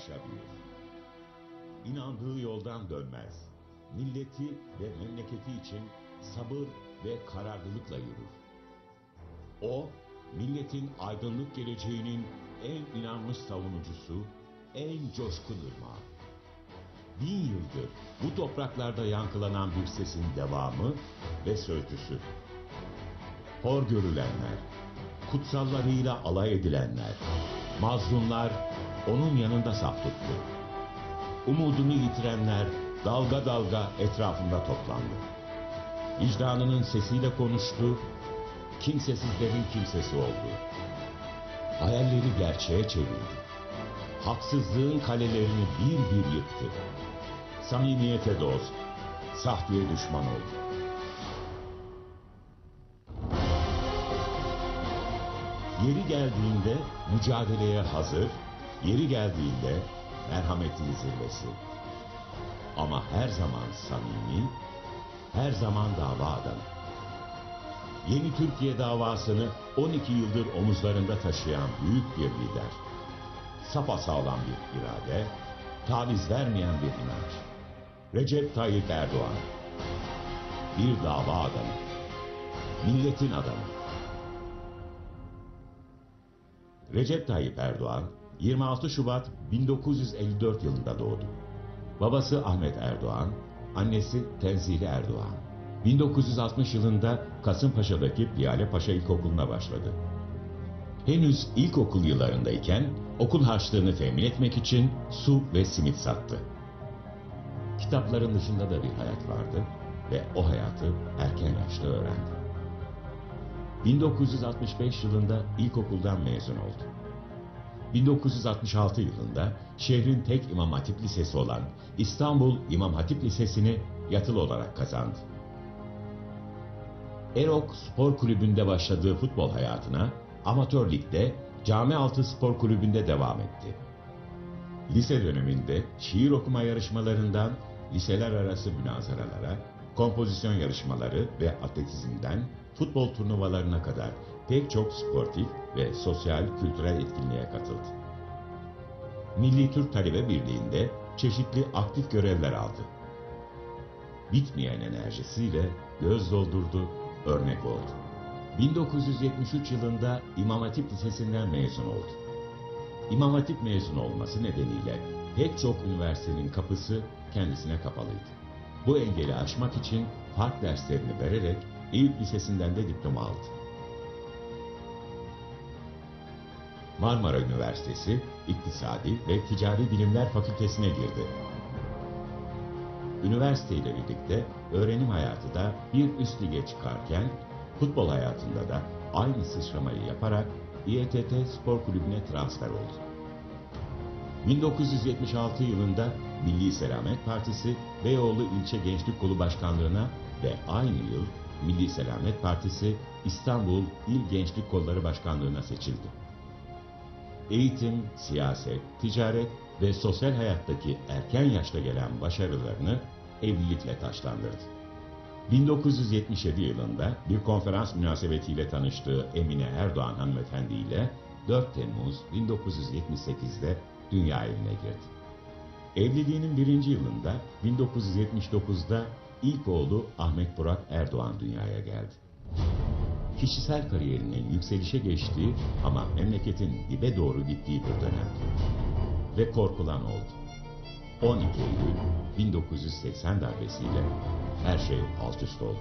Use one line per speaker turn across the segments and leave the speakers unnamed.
engelleri aşa aşa büyür. İnandığı yoldan dönmez. Milleti ve memleketi için sabır ve kararlılıkla yürür. O, milletin aydınlık geleceğinin en inanmış savunucusu, en coşkun ırmağı. Bin yıldır bu topraklarda yankılanan bir sesin devamı ve sözcüsü. Hor görülenler, kutsallarıyla alay edilenler, mazlumlar onun yanında saf tuttu. Umudunu yitirenler dalga dalga etrafında toplandı. Vicdanının sesiyle konuştu, kimsesizlerin kimsesi oldu. Hayalleri gerçeğe çevirdi. Haksızlığın kalelerini bir bir yıktı. Samimiyete dost, sahteye düşman oldu. Yeri geldiğinde mücadeleye hazır, yeri geldiğinde merhametli zirvesi. Ama her zaman samimi, her zaman dava adamı. Yeni Türkiye davasını 12 yıldır omuzlarında taşıyan büyük bir lider. Sapasağlam bir irade, taviz vermeyen bir inanç. Recep Tayyip Erdoğan. Bir dava adamı. Milletin adamı. Recep Tayyip Erdoğan 26 Şubat 1954 yılında doğdu. Babası Ahmet Erdoğan, annesi Tenzile Erdoğan. 1960 yılında Kasımpaşa'daki Piyale Paşa İlkokulu'na başladı. Henüz ilkokul yıllarındayken okul harçlığını temin etmek için su ve simit sattı. Kitapların dışında da bir hayat vardı ve o hayatı erken yaşta öğrendi. 1965 yılında ilkokuldan mezun oldu. 1966 yılında şehrin tek İmam Hatip Lisesi olan İstanbul İmam Hatip Lisesi'ni yatılı olarak kazandı. Erok Spor Kulübü'nde başladığı futbol hayatına amatör ligde Camialtı Spor Kulübü'nde devam etti. Lise döneminde şiir okuma yarışmalarından liseler arası münazaralara, kompozisyon yarışmaları ve atletizmden futbol turnuvalarına kadar pek çok sportif ve sosyal kültürel etkinliğe katıldı. Milli Türk Talebe Birliği'nde çeşitli aktif görevler aldı. Bitmeyen enerjisiyle göz doldurdu, örnek oldu. 1973 yılında İmam Hatip Lisesi'nden mezun oldu. İmam Hatip mezun olması nedeniyle pek çok üniversitenin kapısı kendisine kapalıydı. Bu engeli aşmak için fark derslerini vererek Eyüp Lisesi'nden de diploma aldı. Marmara Üniversitesi İktisadi ve Ticari Bilimler Fakültesine girdi. Üniversite ile birlikte öğrenim hayatı da bir üst lige çıkarken futbol hayatında da aynı sıçramayı yaparak İETT Spor Kulübü'ne transfer oldu. 1976 yılında Milli Selamet Partisi Beyoğlu İlçe Gençlik Kolu Başkanlığı'na ve aynı yıl Milli Selamet Partisi İstanbul İl Gençlik Kolları Başkanlığı'na seçildi. Eğitim, siyaset, ticaret ve sosyal hayattaki erken yaşta gelen başarılarını evlilikle taşlandırdı. 1977 yılında bir konferans münasebetiyle tanıştığı Emine Erdoğan hanımefendi ile 4 Temmuz 1978'de dünya evine girdi. Evliliğinin birinci yılında 1979'da ilk oğlu Ahmet Burak Erdoğan dünyaya geldi. Kişisel kariyerinin yükselişe geçtiği ama memleketin dibe doğru gittiği bir dönemdi. Ve korkulan oldu. 12 Eylül 1980 darbesiyle her şey alt üst oldu.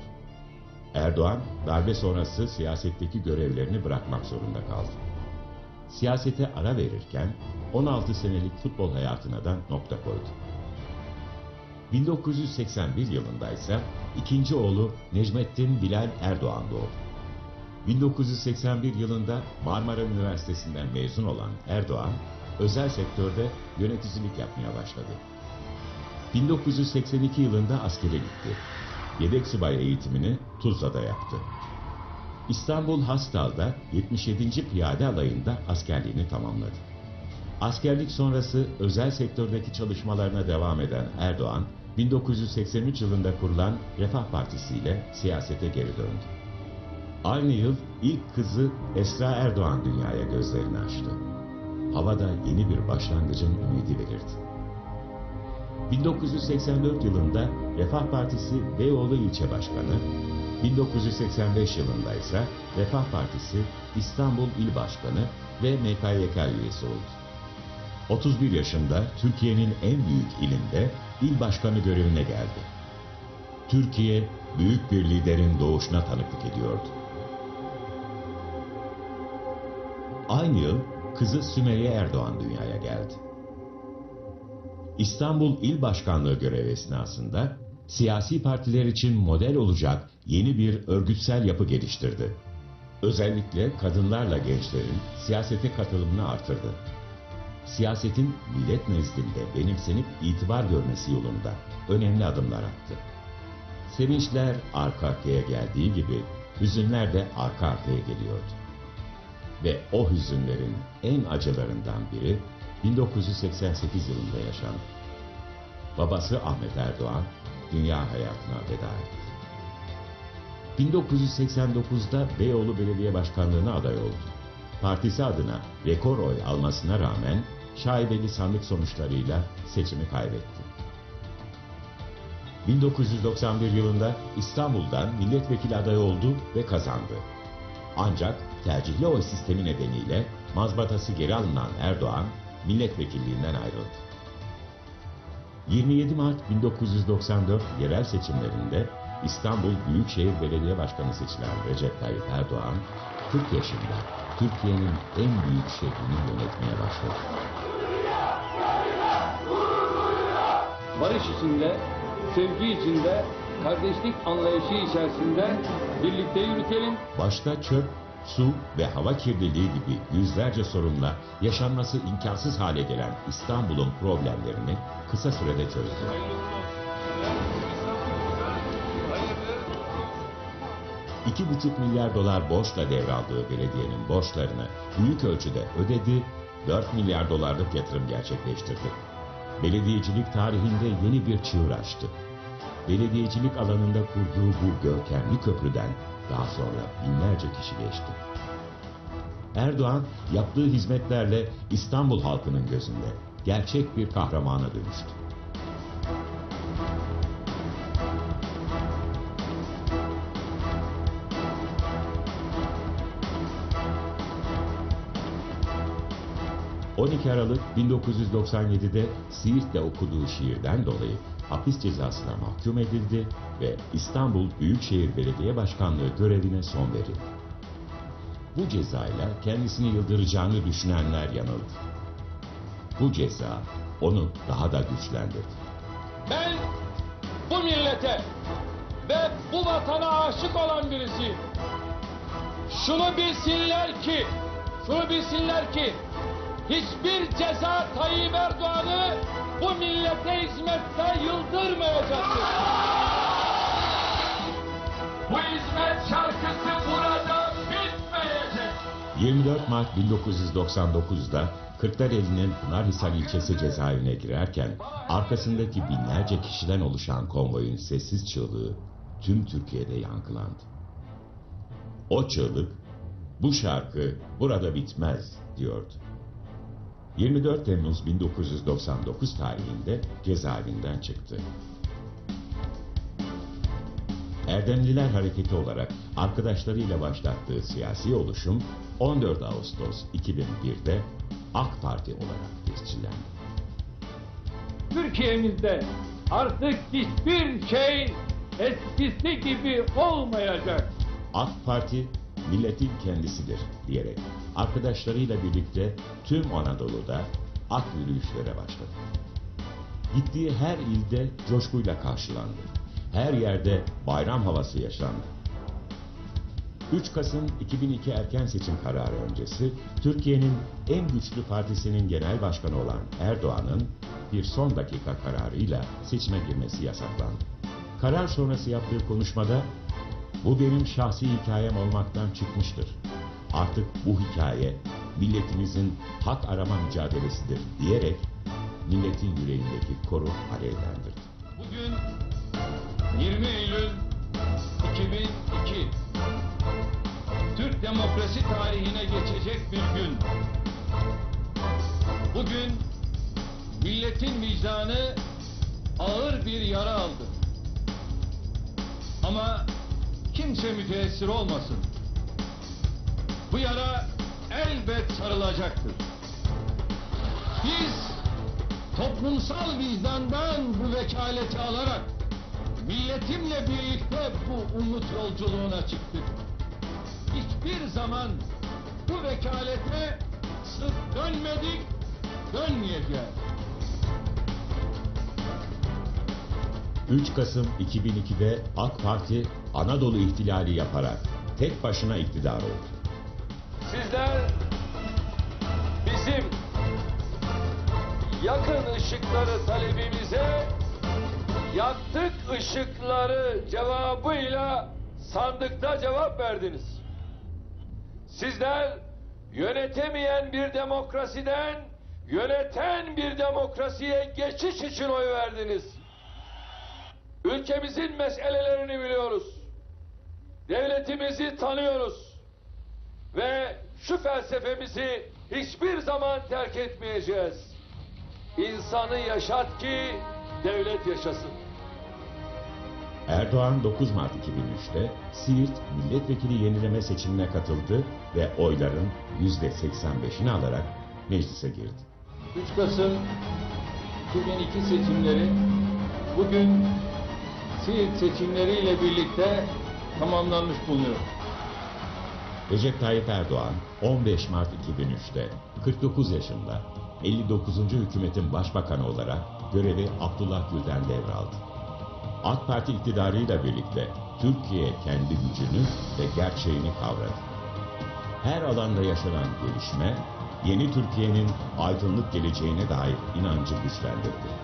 Erdoğan darbe sonrası siyasetteki görevlerini bırakmak zorunda kaldı. Siyasete ara verirken 16 senelik futbol hayatına da nokta koydu. 1981 yılında ise ikinci oğlu Necmettin Bilal Erdoğan doğdu. 1981 yılında Marmara Üniversitesi'nden mezun olan Erdoğan, özel sektörde yöneticilik yapmaya başladı. 1982 yılında askere gitti. Yedek subay eğitimini Tuzla'da yaptı. İstanbul Hastal'da 77. Piyade Alayı'nda askerliğini tamamladı. Askerlik sonrası özel sektördeki çalışmalarına devam eden Erdoğan, 1983 yılında kurulan Refah Partisi ile siyasete geri döndü. Aynı yıl ilk kızı Esra Erdoğan dünyaya gözlerini açtı. havada yeni bir başlangıcın ümidi belirdi. 1984 yılında Refah Partisi Beyoğlu İlçe Başkanı, 1985 yılında ise Refah Partisi İstanbul İl Başkanı ve MKYK üyesi oldu. 31 yaşında Türkiye'nin en büyük ilinde il başkanı görevine geldi. Türkiye büyük bir liderin doğuşuna tanıklık ediyordu. Aynı yıl kızı Sümeyye Erdoğan dünyaya geldi. İstanbul İl Başkanlığı görevi esnasında siyasi partiler için model olacak yeni bir örgütsel yapı geliştirdi. Özellikle kadınlarla gençlerin siyasete katılımını artırdı. Siyasetin millet nezdinde benimsenip itibar görmesi yolunda önemli adımlar attı. Sevinçler arka arkaya geldiği gibi hüzünler de arka arkaya geliyordu. Ve o hüzünlerin en acılarından biri 1988 yılında yaşandı. Babası Ahmet Erdoğan dünya hayatına veda etti. 1989'da Beyoğlu Belediye Başkanlığı'na aday oldu. Partisi adına rekor oy almasına rağmen şaibeli sandık sonuçlarıyla seçimi kaybetti. 1991 yılında İstanbul'dan milletvekili adayı oldu ve kazandı. Ancak tercihli oy sistemi nedeniyle mazbatası geri alınan Erdoğan milletvekilliğinden ayrıldı. 27 Mart 1994 yerel seçimlerinde İstanbul Büyükşehir Belediye Başkanı seçilen Recep Tayyip Erdoğan 40 yaşında Türkiye'nin en büyük şehrini yönetmeye başladı.
Barış içinde, sevgi içinde, kardeşlik anlayışı içerisinde birlikte yürütelim.
Başta çöp, su ve hava kirliliği gibi yüzlerce sorunla yaşanması imkansız hale gelen İstanbul'un problemlerini kısa sürede çözdü. İki buçuk milyar dolar borçla devraldığı belediyenin borçlarını büyük ölçüde ödedi, 4 milyar dolarlık yatırım gerçekleştirdi. Belediyecilik tarihinde yeni bir çığır açtı. Belediyecilik alanında kurduğu bu görkemli köprüden daha sonra binlerce kişi geçti. Erdoğan yaptığı hizmetlerle İstanbul halkının gözünde gerçek bir kahramana dönüştü. ...12 Aralık 1997'de Siirt'te okuduğu şiirden dolayı hapis cezasına mahkum edildi ve İstanbul Büyükşehir Belediye Başkanlığı görevine son verildi. Bu cezayla kendisini yıldıracağını düşünenler yanıldı. Bu ceza onu daha da güçlendirdi.
Ben bu millete ve bu vatana aşık olan birisiyim. Şunu bilsinler ki, şunu bilsinler ki hiçbir ceza Tayyip Erdoğan'ı bu millete hizmette yıldırmayacaktır. Bu hizmet şarkısı burada bitmeyecek.
24 Mart 1999'da Kırklareli'nin Pınarhisar ilçesi cezaevine girerken arkasındaki binlerce kişiden oluşan konvoyun sessiz çığlığı tüm Türkiye'de yankılandı. O çığlık, bu şarkı burada bitmez diyordu. 24 Temmuz 1999 tarihinde cezaevinden çıktı. Erdemliler Hareketi olarak arkadaşlarıyla başlattığı siyasi oluşum 14 Ağustos 2001'de AK Parti olarak tescillendi.
Türkiye'mizde artık hiçbir şey eskisi gibi olmayacak.
AK Parti milletin kendisidir diyerek arkadaşlarıyla birlikte tüm Anadolu'da ak yürüyüşlere başladı. Gittiği her ilde coşkuyla karşılandı. Her yerde bayram havası yaşandı. 3 Kasım 2002 erken seçim kararı öncesi Türkiye'nin en güçlü partisinin genel başkanı olan Erdoğan'ın bir son dakika kararıyla seçime girmesi yasaklandı. Karar sonrası yaptığı konuşmada bu benim şahsi hikayem olmaktan çıkmıştır. Artık bu hikaye milletimizin hak arama mücadelesidir diyerek milletin yüreğindeki koru alevlendirdi.
Bugün 20 Eylül 2002. Türk demokrasi tarihine geçecek bir gün. bugün milletin vicdanı ağır bir yara aldı. Ama kimse müteessir olmasın. Bu yara elbet sarılacaktır. Biz toplumsal vicdandan bu vekaleti alarak milletimle birlikte bu umut yolculuğuna çıktık. Hiçbir zaman bu vekalete sırt dönmedik, dönmeyeceğiz.
3 Kasım 2002'de AK Parti Anadolu ihtilali yaparak tek başına iktidar oldu.
Sizler bizim yakın ışıkları talebimize yaktık ışıkları cevabıyla sandıkta cevap verdiniz. Sizler yönetemeyen bir demokrasiden yöneten bir demokrasiye geçiş için oy verdiniz. Ülkemizin meselelerini biliyoruz. Devletimizi tanıyoruz ve şu felsefemizi hiçbir zaman terk etmeyeceğiz. İnsanı yaşat ki devlet yaşasın.
Erdoğan 9 Mart 2003'te Siirt milletvekili yenileme seçimine katıldı ve oyların %85'ini alarak meclise girdi.
3 Kasım 2002 seçimleri bugün Siirt seçimleriyle birlikte tamamlanmış bulunuyor.
Recep Tayyip Erdoğan 15 Mart 2003'te 49 yaşında 59. hükümetin başbakanı olarak görevi Abdullah Gül'den devraldı. AK Parti iktidarıyla birlikte Türkiye kendi gücünü ve gerçeğini kavradı. Her alanda yaşanan gelişme yeni Türkiye'nin aydınlık geleceğine dair inancı güçlendirdi.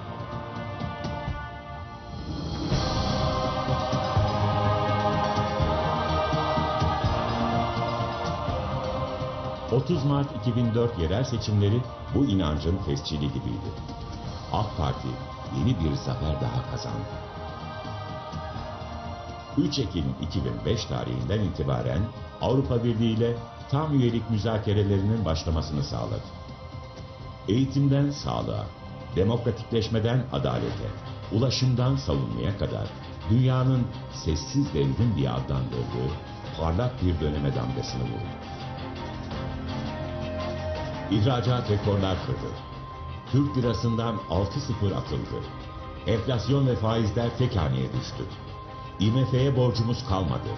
30 Mart 2004 yerel seçimleri bu inancın tescili gibiydi. AK Parti yeni bir zafer daha kazandı. 3 Ekim 2005 tarihinden itibaren Avrupa Birliği ile tam üyelik müzakerelerinin başlamasını sağladı. Eğitimden sağlığa, demokratikleşmeden adalete, ulaşımdan savunmaya kadar dünyanın sessiz devrim diye adlandırdığı parlak bir döneme damgasını vurdu. İhracat rekorlar kırdı. Türk lirasından 6-0 atıldı. Enflasyon ve faizler tek haneye düştü. IMF'ye borcumuz kalmadı.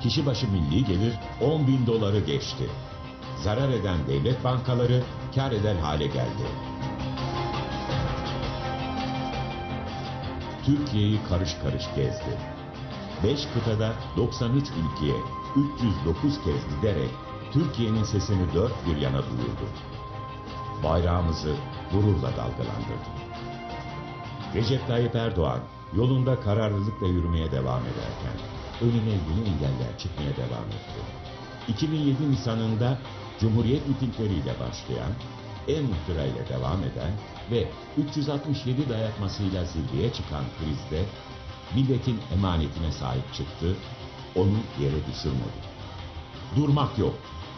Kişi başı milli gelir 10 bin doları geçti. Zarar eden devlet bankaları kar eder hale geldi. Türkiye'yi karış karış gezdi. 5 kıtada 93 ülkeye 309 kez giderek Türkiye'nin sesini dört bir yana duyurdu. Bayrağımızı gururla dalgalandırdı. Recep Tayyip Erdoğan yolunda kararlılıkla yürümeye devam ederken önüne yeni engeller çıkmaya devam etti. 2007 Nisan'ında Cumhuriyet mitingleriyle başlayan, en muhtırayla devam eden ve 367 dayatmasıyla zirveye çıkan krizde milletin emanetine sahip çıktı, onu yere düşürmedi. Durmak yok,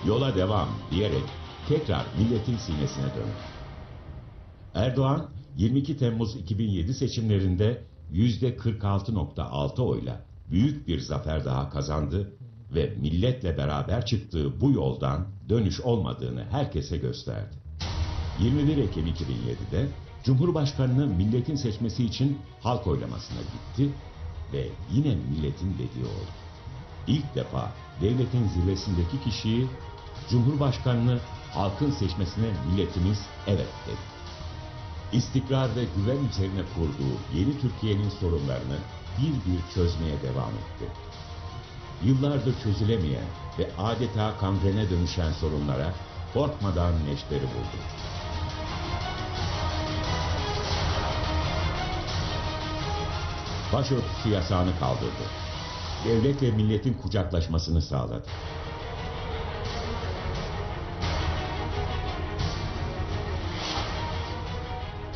yola devam diyerek tekrar milletin sinesine döndü. Erdoğan 22 Temmuz 2007 seçimlerinde %46.6 oyla büyük bir zafer daha kazandı ve milletle beraber çıktığı bu yoldan dönüş olmadığını herkese gösterdi. 21 Ekim 2007'de Cumhurbaşkanını milletin seçmesi için halk oylamasına gitti ve yine milletin dediği oldu. İlk defa devletin zirvesindeki kişiyi Cumhurbaşkanını halkın seçmesine milletimiz evet dedi. İstikrar ve güven üzerine kurduğu yeni Türkiye'nin sorunlarını bir bir çözmeye devam etti. Yıllardır çözülemeyen ve adeta kangrene dönüşen sorunlara korkmadan neşteri buldu. Başörtüsü yasağını kaldırdı. Devlet ve milletin kucaklaşmasını sağladı.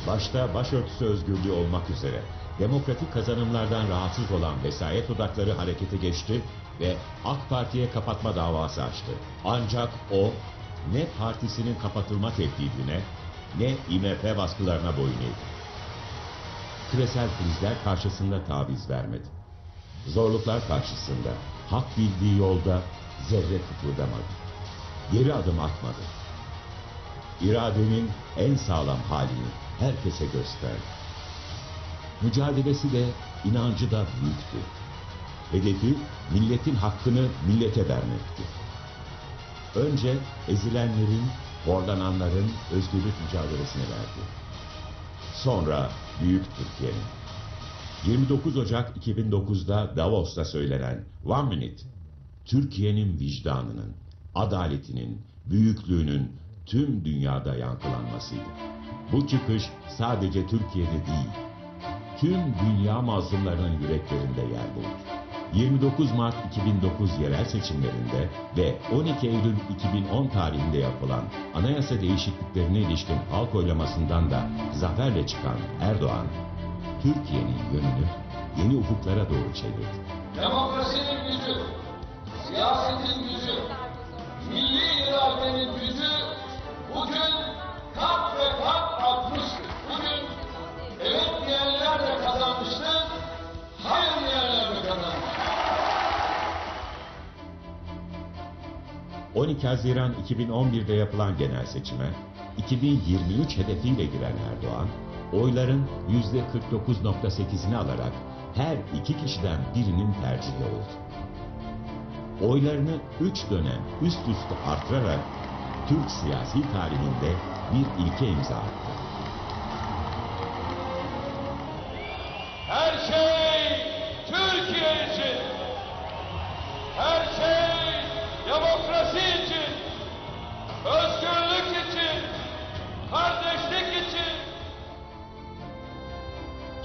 Başta başörtüsü özgürlüğü olmak üzere demokratik kazanımlardan rahatsız olan vesayet odakları harekete geçti ve AK Parti'ye kapatma davası açtı. Ancak o ne partisinin kapatılma tehdidine ne IMF baskılarına boyun eğdi. Küresel krizler karşısında taviz vermedi. Zorluklar karşısında hak bildiği yolda zerre kıpırdamadı. Geri adım atmadı. İradenin en sağlam halini herkese gösterdi. Mücadelesi de inancı da büyüktü. Hedefi milletin hakkını millete vermekti. Önce ezilenlerin, horlananların özgürlük mücadelesini verdi. Sonra Büyük Türkiye'nin. 29 Ocak 2009'da Davos'ta söylenen One Minute, Türkiye'nin vicdanının, adaletinin, büyüklüğünün tüm dünyada yankılanmasıydı. Bu çıkış sadece Türkiye'de değil, tüm dünya mazlumlarının yüreklerinde yer buldu. 29 Mart 2009 yerel seçimlerinde ve 12 Eylül 2010 tarihinde yapılan anayasa değişikliklerine ilişkin halk oylamasından da zaferle çıkan Erdoğan, Türkiye'nin yönünü yeni ufuklara doğru çevirdi.
Demokrasinin gücü, siyasetin gücü, milli iradenin gücü
12 Haziran 2011'de yapılan genel seçime 2023 hedefiyle giren Erdoğan, oyların %49.8'ini alarak her iki kişiden birinin tercihi oldu. Oylarını 3 dönem üst üste artırarak Türk siyasi tarihinde bir ilke imza attı.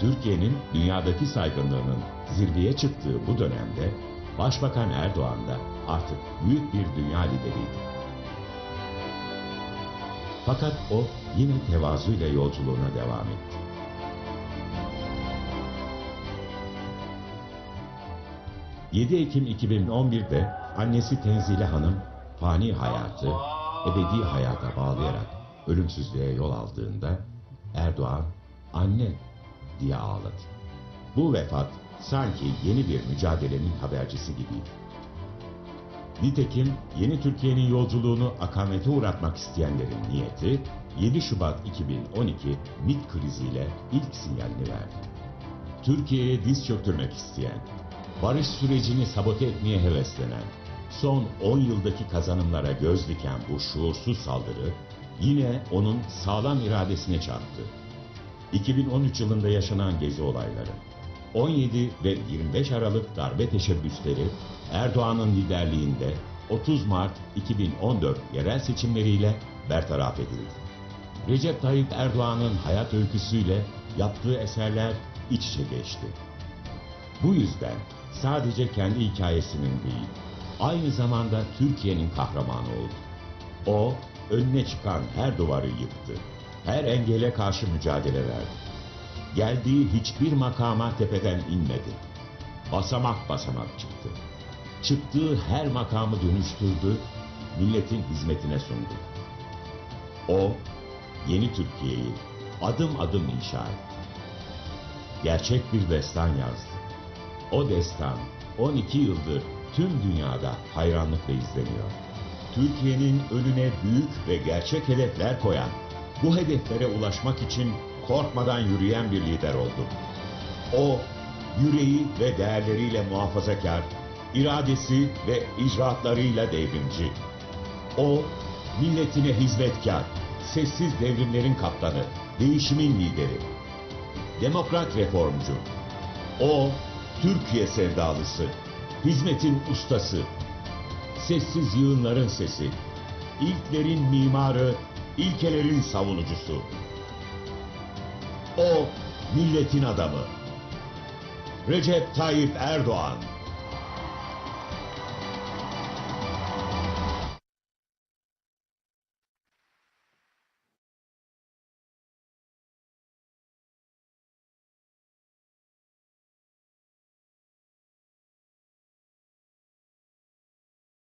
Türkiye'nin dünyadaki saygınlığının zirveye çıktığı bu dönemde Başbakan Erdoğan da artık büyük bir dünya lideriydi. Fakat o yine tevazuyla yolculuğuna devam etti. ...7 Ekim 2011'de annesi Tenzile Hanım fani hayatı ebedi hayata bağlayarak ölümsüzlüğe yol aldığında Erdoğan anne diye ağladı. Bu vefat sanki yeni bir mücadelenin habercisi gibiydi. Nitekim yeni Türkiye'nin yolculuğunu akamete uğratmak isteyenlerin niyeti 7 Şubat 2012 MİT kriziyle ilk sinyalini verdi. Türkiye'ye diz çöktürmek isteyen, barış sürecini sabote etmeye heveslenen, son 10 yıldaki kazanımlara göz diken bu şuursuz saldırı yine onun sağlam iradesine çarptı. 2013 yılında yaşanan gezi olayları, 17 ve 25 Aralık darbe teşebbüsleri Erdoğan'ın liderliğinde 30 Mart 2014 yerel seçimleriyle bertaraf edildi. Recep Tayyip Erdoğan'ın hayat öyküsüyle yaptığı eserler iç içe geçti. Bu yüzden sadece kendi hikayesinin değil, aynı zamanda Türkiye'nin kahramanı oldu. O, önüne çıkan her duvarı yıktı. Her engele karşı mücadele verdi. Geldiği hiçbir makama tepeden inmedi. Basamak basamak çıktı. Çıktığı her makamı dönüştürdü, milletin hizmetine sundu. O, yeni Türkiye'yi adım adım inşa etti. Gerçek bir destan yazdı. O destan 12 yıldır tüm dünyada hayranlıkla izleniyor. Türkiye'nin önüne büyük ve gerçek hedefler koyan, bu hedeflere ulaşmak için korkmadan yürüyen bir lider oldu. O, yüreği ve değerleriyle muhafazakar, iradesi ve icraatlarıyla devrimci. O, milletine hizmetkar, sessiz devrimlerin kaptanı, değişimin lideri. Demokrat reformcu. O, Türkiye sevdalısı, hizmetin ustası, sessiz yığınların sesi, ilklerin mimarı, ilkelerin savunucusu. O, milletin adamı. Recep Tayyip Erdoğan.